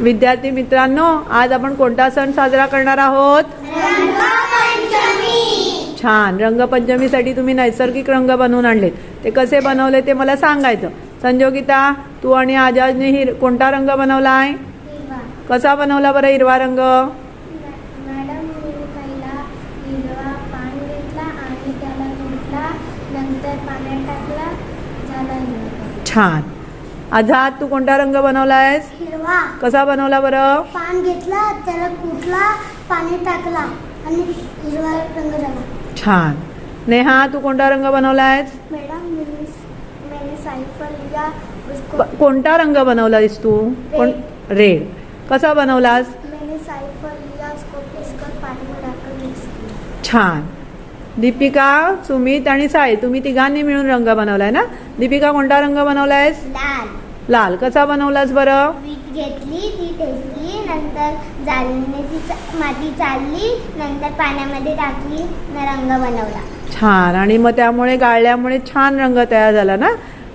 विद्यार्थी मित्रांनो आज आपण कोणता सण साजरा करणार आहोत? छान. रंगपंचमीसाठी तुम्ही नैसर्गिक रंग बनवून आणलेत. ते कसे बनवले ते मला सांगायचं. संजोगिता तू आणि आजाजने हिर कोणता रंग बनवलाय? कसा बनवला बरं हिरवा रंग. छान. आझाद तू कोणता रंग बनवलायस? हिरवा. कसा बनवला बरं? पान घेतला त्याला कुटला पाणी टाकला आणि हिरवा रंग झाला. छान. नेहा तू कोणता रंग बनवलायस? मैडम मैंने मैंने साइफर लिया उसको ब- कोणता रंग बनवलास तू? कोण रेड. कसा बनवलास? मैंने साइफर लिया उसको पीस कर पानी में डालकर मिक्स किया. छान. दीपिका सुमित आणि साई तुम्ही तिघांनी मिळून रंग बनवलाय ना? दीपिका कोणता रंग बनवलायस? लाल. लाल. कसा बनवलास बरं? वीट घेतली ती ठेचली नंतर जाळीने ती चा- माती चालली नंतर पाण्यामध्ये टाकली रंग बनवला. छान. आणि मग त्यामुळे गाळल्यामुळे छान रंग तयार झाला ना?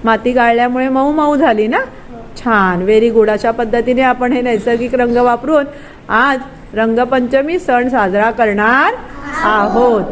माती गाळल्यामुळे मऊ मऊ झाली ना? छान. व्हेरी गुड अशा पद्धतीने आपण हे नैसर्गिक रंग वापरून आज रंगपंचमी सण साजरा करणार आहोत.